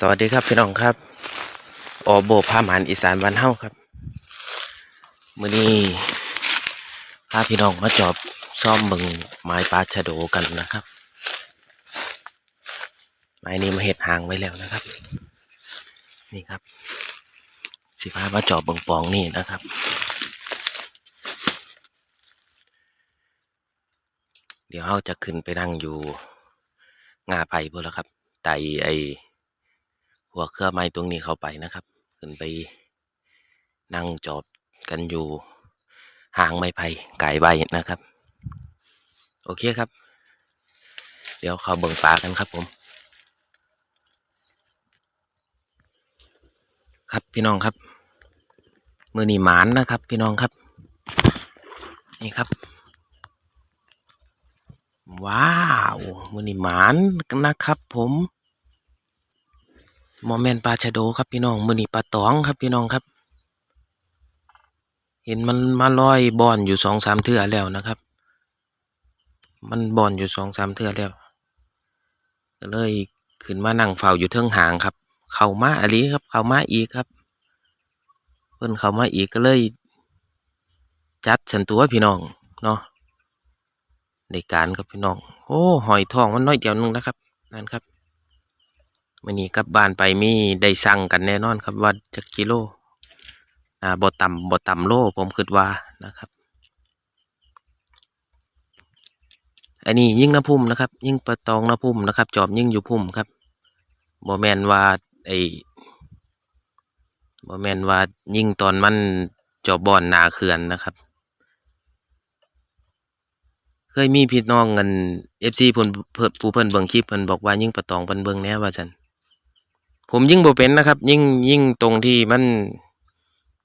สวัสดีครับพี่น้องครับ ออโบผ้าหมานอีสานบ้านเฮาครับมื้อนี้พาพี่น้องมาจอบซ่อมเบิงไม้ปลาชะโดกันนะครับ ไม้นี้มาเห็ดหางไว้แล้วนะครับ นี่ครับ สิพามาจอบเบิ่งปองนี่นะครับเดี๋ยวเราจะขึ้นไปนั่งอยู่งาไผ่พุ่นแล้วครับไต่ไอ หัวเครือไม้ตรงนี้เข้าไปนะครับ ขึ้นไปนั่งจอบกันอยู่ห่างไม้ไผ่ไก่ใบนะครับ โอเคครับ เดี๋ยวเขาเบิ่งปลากันครับผม ครับพี่น้องครับ มือนีหมานนะครับ พี่น้องครับ นี่ครับ ว้าว มือนีหมานนะครับผม โมเมนปลาชะโดครับพี่น้องมือนี่ปลาตองครับพี่น้องครับ เห็นมันมาลอยบอนอยู่สองสามเทื่อแล้วนะครับ มันบอนอยู่สองสามเทื่อแล้วก็เลยขึ้นมานั่งเฝ้าอยู่เทิงหางครับ เข้ามาอะไรครับ เข้ามาอีกครับ เพิ่นเข้ามาอีกก็เลย จัดสันตัวพี่น้องเนาะในการครับพี่น้อง โอ้หอยทองมันน้อยเดียวนึงนะครับนั่นครับ มื่อนี้กลับบ้านไปมีได้สั่งกันแน่นอนครับว่าจะกิโลอ่าบ่ต่ำบ่ต่ำโลผมคิดว่านะครับ อันนี้ยิ่งน้ำพุ่มนะครับ ยิ่งปลาตองน้ำพุ่มนะครับ จอบยิ่งอยู่พุ่มครับบ่แมนว่าไอ้บ่แมนว่ายิ่งตอนมันจอบบอนนาเขื่อนนะครับ เคยมีพี่น้องกันเอฟซีเพิ่นเพิ่นผู้เพิ่นเบิ่งคลิปเพิ่นบอกว่ายิ่งปลาตองเพิ่นเบิ่งแน่ว่าซั่น ผมยิ่งโบเป็นนะครับ ยิ่งยิ่งตรงที่มัน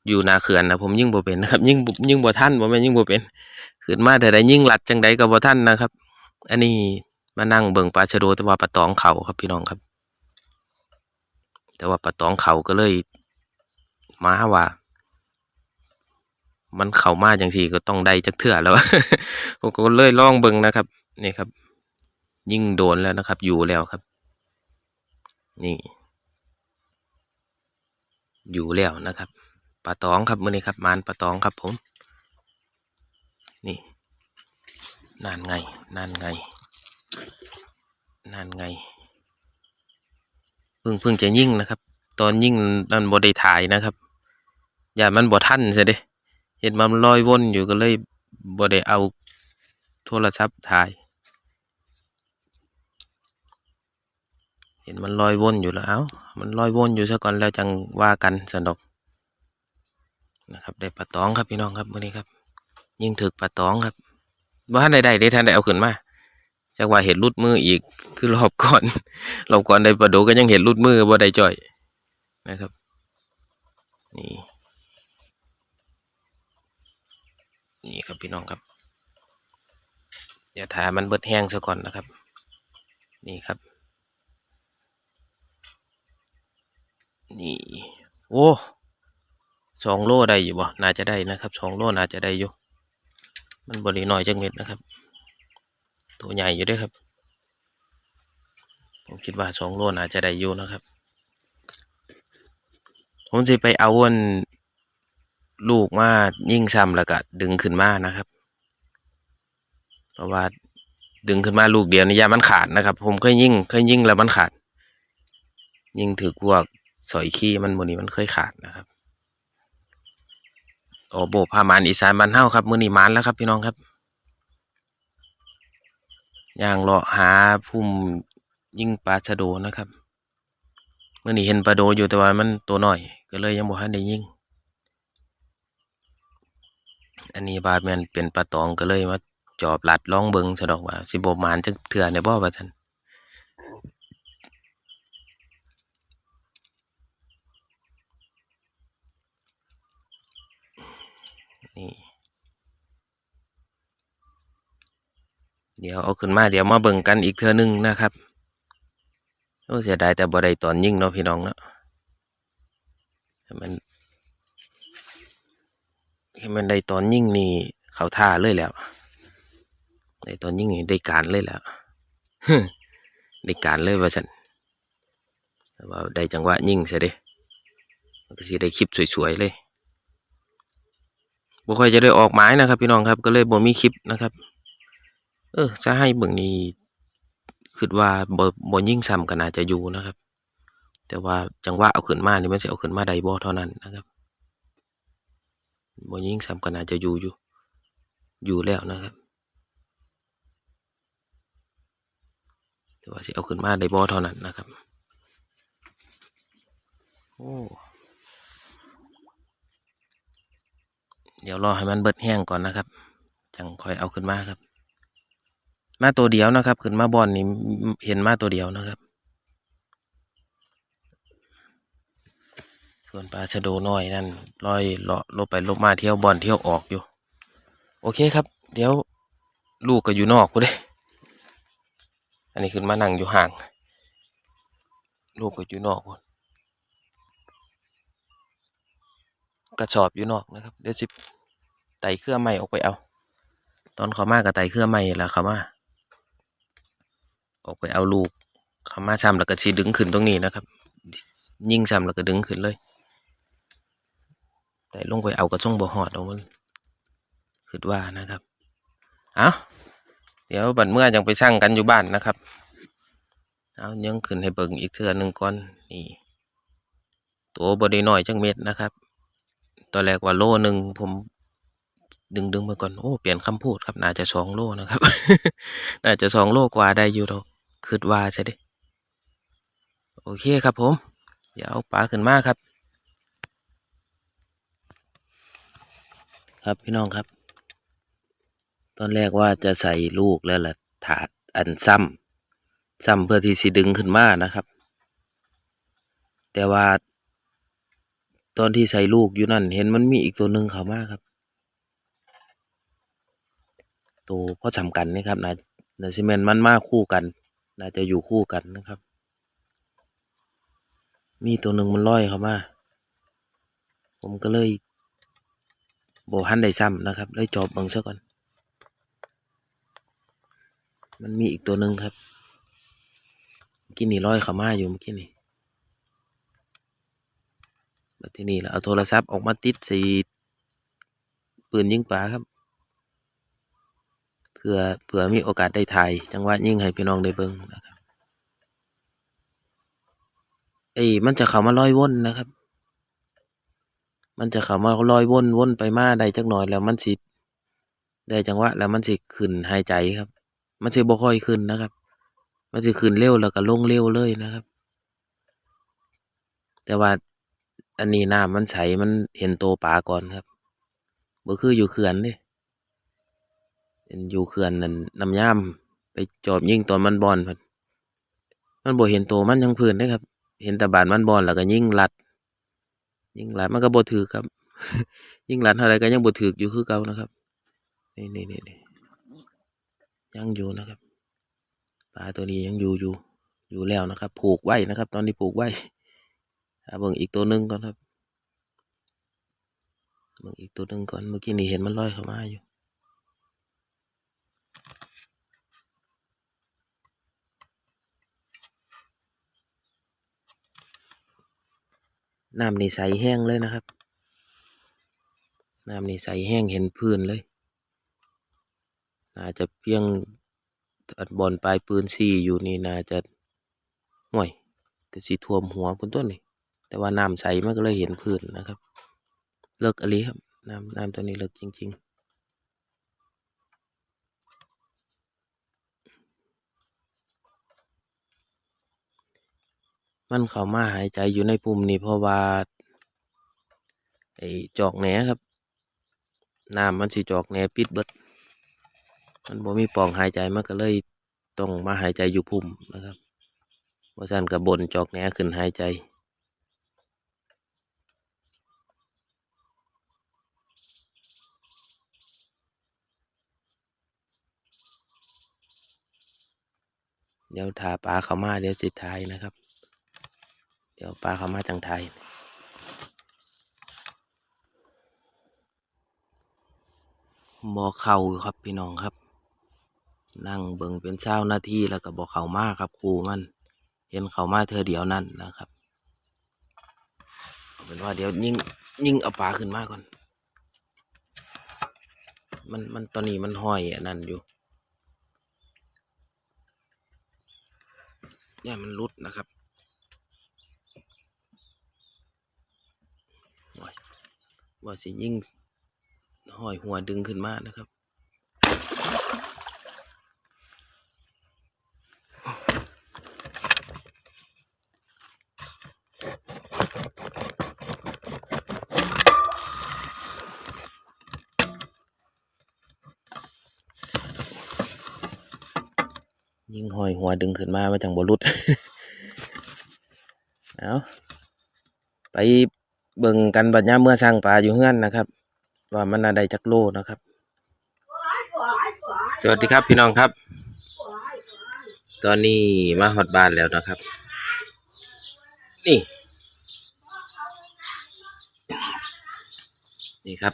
อยู่นาเขื่อนนะผมยิ่งโบเป็นนะครับ ยิ่งยิ่งบ่ทันบ่แม่ยิ่งโบเป็นขึ้นมาแต่ใดยิ่งหลัดจังใดก็บ่ทันนะครับ อันนี้มานั่งเบิ่งปลาชะโดแต่ว่าปลาตองเขาครับพี่น้องครับ แต่ว่าปลาตองเขาก็เลยมาว่า มันเข้ามาจังซี่ก็ต้องได้จักเทื่อแล้วผมก็เลยล่องเบิ่งนะครับนี่ครับ ยิ่งโดนแล้วนะครับ อยู่แล้วครับ นี่ อยู่แล้วนะครับปลาตองครับมื่อนี้ครับมานปลาตองครับผม นี่นานไงนานไงนานไงเพิ่งเพิ่งจะยิ่งนะครับ ตอนยิ่งนั่นบได้ถ่ายนะครับอย่ามันบ่ทันเสียด้เห็นมันลอยวนอยู่ก็เลยบ่ได้เอาโทรศัพท์ถ่าย เห็นมันลอยวนอยู่แล้วเอ้ามันลอยวนอยู่ซะก่อนแล้วจังว่ากันสนดกนะครับได้ปลาตองครับพี่น้องครับวันนี้ครับ ยิ่งถึกปลาตองครับว่าท่านใดๆได้ท่านได้เอาขึ้นมาจากว่าเห็นรุดมืออีกคือรอบก่อนรอบก่อนได้ปลาโดก็ยังเห็นรุดมือบ่ได้จ่อยนะครับ นี่นี่ครับพี่น้องครับอย่าถามันเบิดแห้งซะก่อนนะครับ นี่ครับ นี่โอ้สองโลได้อยู่บ่น่าจะได้นะครับสองโลน่าจะได้อยู่มันบริหน้อยจังเม็ดนะครับ ตัวใหญ่อยู่ด้วยครับ ผมคิดว่าสองโลน่าจะได้อยู่นะครับ ผมจะไปเอาวนลูกมายิ่งซ้ำแล้วก็ดึงขึ้นมานะครับ เพราะว่าดึงขึ้นมาลูกเดียวนี่ยามันขาดนะครับ ผมเคยยิ่งเคยยิ่งแล้วมันขาด ยิ่งถือพวก สอยขี้มันมือนี้มันเคยขาดนะครับโอ้โบผ้ามานอีสานบ้านเฮาครับมือนี้มานแล้วครับ พี่น้องครับย่างเลาะหาพุ่มยิ่งปลาชะโดนะครับมือนี้เห็นปลาโดอยู่แต่ว่ามันตัวน้อย ก็เลยยังบ่ทันได้ยิ่ง อันนี้บาแมนเป็นปลาตองก็เลยมาจอบหลัดลองเบิงสะดอกว่า สิบ่มานจักเถื่อในบ่ว่าซั่นนี่ เดี๋ยวเอาขึ้นมาเดี๋ยวมาเบิ่งกันอีกเทื่อนึงนะครับโอ้เสียดายแต่บ่ได้ตอนยิ่งเนาะพี่น้องเนาะให้มันให้มันได้ตอนยิ่งนี่เขาท่าเลยแล้วได้ตอนยิ่งนี่ได้การเลยแล้วได้การเลยว่าฉันแต่ว่าได้จังหวะยิ่งเสียเด้มันก็สิได้คลิปสวยๆเลยบ่ค่อยจะได้ออกหมายนะครับ พี่น้องครับ ก็เลยบ่มีคลิปนะครับ เออจะให้เบิ่งนี้คิดว่าบ่บ่ยิ่งซ้ำก็น่าจะอยู่นะครับ แต่ว่าจังหวะเอาขึ้นมานี่มันสิเอาขึ้นมาได้บ่เท่านั้นนะครับบ่ยิ่งซ้ำก็น่าจะอยู่อยู่อยู่แล้วนะครับ แต่ว่าสิเอาขึ้นมาได้บ่เท่านั้นนะครับโอ้เดี๋ยวรอให้มันเบิดแห้งก่อนนะครับ จังค่อยเอาขึ้นมาครับ มาตัวเดียวนะครับ ขึ้นมาบอนนี่เห็นมาตัวเดียวนะครับ ส่วนปลาชะโดน้อยนั่นลอยเลาะลบไปลบมาเที่ยวบอนเที่ยวออกอยู่ โอเคครับ เดี๋ยวลูกก็อยู่นอกกูเด้ อันนี้ขึ้นมานั่งอยู่ห่าง ลูกก็อยู่นอกพุ่นกระสอบอยู่นอกนะครับ เดี๋ยวสิไต่เครื่องใหม่ออกไปเอา ตอนเขามากับไต่เครื่องใหม่แล้วเขามา ออกไปเอาลูกเขามาซ้ำแล้วก็สีดึงขึ้นตรงนี้นะครับ ยิ่งซ้ำแล้วก็ดึงขึ้นเลย แต่ลงไปเอากระช่องบ่หอดเอามันคิดว่านะครับเอาเดี๋ยวบัดเมื่อยังไปสร้างกันอยู่บ้านนะครับเอายังขึ้นให้เบิ่งอีกเทื่อหนึ่งก่อนนี่ตัวบดีหน้อยจังเม็ดนะครับ ตอนแรกว่าโลหนึ่งผมดึงดึงมาก่อน โอ้ เปลี่ยนคำพูดครับ น่าจะสองโลนะครับ น่าจะสองโลกว่าได้อยู่เรา คิดว่าใช่ดิโอเคครับผม เดี๋ยวเอาปลาขึ้นมาครับ ครับพี่น้องครับ ตอนแรกว่าจะใส่ลูกแล้วล่ะถาดอันซ้ำซ้ำเพื่อที่สิดึงขึ้นมานะครับ แต่ว่า ตอนที่ใส่ลูกอยู่นั่น เห็นมันมีอีกตัวหนึ่งเข้ามาครับ ตัวพ่อสำกันนี่ครับน่าน่าซิเมนมันมาคู่กัน น่าจะอยู่คู่กันนะครับ มีตัวหนึ่งมันลอยเข้ามา ผมก็เลยโบหันได้ซ้ำนะครับ เลยจอบเบิ่งซะก่อน มันมีอีกตัวหนึ่งครับเมื่อกี้นี่ลอยเข้ามาอยู่เมื่อกี้นี่มาที่นี่แล้วเอาโทรศัพท์ออกมาติดสีปืนยิงปลาครับ พื่อเผื่อมีโอกาสได้ถ่ายจังหวะยิ่งให้พี่น้องได้เบิ่งนะครับเอ้มันจะเข้ามาลอยวนนะครับ มันจะเข้ามาลอยวนวนไปมาได้จักหน่อยแล้วมันสิได้จังหวะแล้วมันสิขึ้นหายใจครับ มันสิบ่ค่อยขึ้นนะครับ มันสิขึ้นเร็วแล้วก็ลงเร็วเลยนะครับ แต่ว่าอันนี้น้ำมันใสมันเห็นโตปลาก่อนครับบ่คืออยู่เขื่อนเด้ เห็นอยู่เขื่อนนั่นน้ำย่ามไปจอบยิงตอนมันบอนพันมันบ่เห็นโตวมันทั้งพื้นเด้ครับ เห็นแต่บานมันบอนแล้วก็ยิงลัด ยิงลัดมันก็บ่ถือครับ ยิงลัดเท่าไรก็ยังบ่ถืออยู่คือเก่านะครับนี่นี่นี่นี่ยังอยู่นะครับปลาตัวนี้ยังอยู่อยู่อยู่แล้วนะครับ ผูกไว้นะครับ ตอนนี้ผูกไว้เอาเบิ่งอีกตัวหนึ่งก่อนครับเบิ่งอีกตัวหนึ่งก่อนเมื่อกี้นี่เห็นมันลอยเข้ามาอยู่ น้ำนี่ใสแห้งเลยนะครับ น้ำนี่ใสแห้งเห็นพื้นเลย น่าจะเพียงอัดบอลปลายปืนสี่อยู่นี่น่าจะห่วยก็สีท่วมหัวพุ่นต้นนี่ แต่ว่าน้ำใสมันก็เลยเห็นพื้นนะครับ เลิกอะไรครับ น้ำน้ำตัวนี้เลิกจริง ๆ มันเข้ามาหายใจอยู่ในปุ่มนี่เพราะว่าไอ้จอกแหนครับน้ำมันสิจอกแหนปิดเบิด มันบ่มีปล่องหายใจมันก็เลยต้องมาหายใจอยู่พุ่มนะครับเพราะฉะนั้นกับบนจอกแหนขึ้นหายใจเดี๋ยวถาปลาเข้ามาเดี๋ยวสิทายนะครับ ดี๋ยวปลาเขามาจังไทยบ่เข่าครับพี่น้องครับ นั่งเบิ่งเป็นเช้าหน้าที่แล้วก็บอกเข่ามากครับครูมัน เห็นเข่ามาเธอเดียวนั่นนะครับเป็นว่าเดี๋ยวยิงยิงเอาปลาขึ้นมาก่อน มันมันตอนนี้มันห้อยอันนั้นอยู่เนี่ยมันรุดนะครับว้าย ว่าสิยิ่งห้อยหัวดึงขึ้นมานะครับ ยิงหอยหัวดึงขึ้นมามาจังบรุษเอาไป เบิ่งกันบัดยามเมื่อสร้างปลาอยู่เฮือนนะครับ ว่ามันน่าได้จักโลนะครับ สวัสดีครับพี่น้องครับ ตอนนี้มาฮอดบ้านแล้วนะครับ นี่ นี่ครับ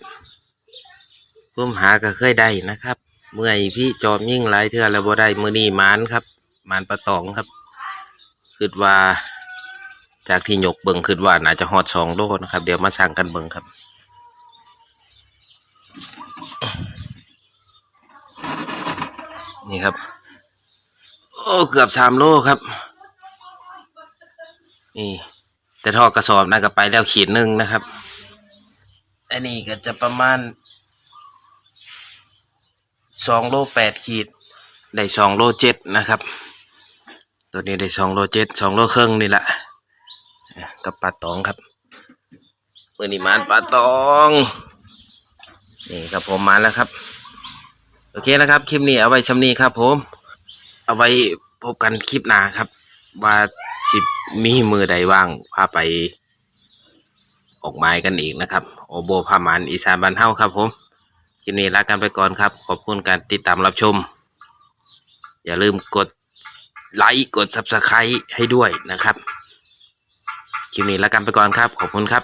ผมหาก็เคยได้นะครับ เมื่อยพี่จอมยิ่งหลายเทื่อแล้วบ่ได้มือนี้หมานครับหมานปลาตองครับคิดว่า จากที่ยกเบิ่งคิดว่าน่าจะฮอดสองโลนะครับ เดี๋ยวมาสั่งกันเบิงครับ นี่ครับ โอ้เกือบสามโลครับ นี่แต่ทอกระสอบน่าก็ไปแล้วขีดหนึ่งนะครับ อันนี้ก็จะประมาณสองโลแปดขีด ได้สองโลเจ็ดนะครับ ตัวนี้ได้สองโลเจ็ดสองโลครึ่งนี่แหละ กับปลาตองครับเมื่อนี้มานปลาตองนี่ครับผมมาแล้วครับ โอเคนะครับ คลิปนี้เอาไว้ชำนี้ครับ ผม เอาไว้พบกันคลิปหน้าครับ ว่าสิบมีมือใดว่างพาไปออกไม้กันอีกนะครับ โอโบพามานอีสานบ้านเฮาครับ ผมคลิปนี้ลากันไปก่อนครับ ขอบคุณการติดตามรับชม อย่าลืมกดไลค์กด subscribe ให้ด้วยนะครับ คลิปนี้ลากันไปก่อนครับ ขอบคุณครับ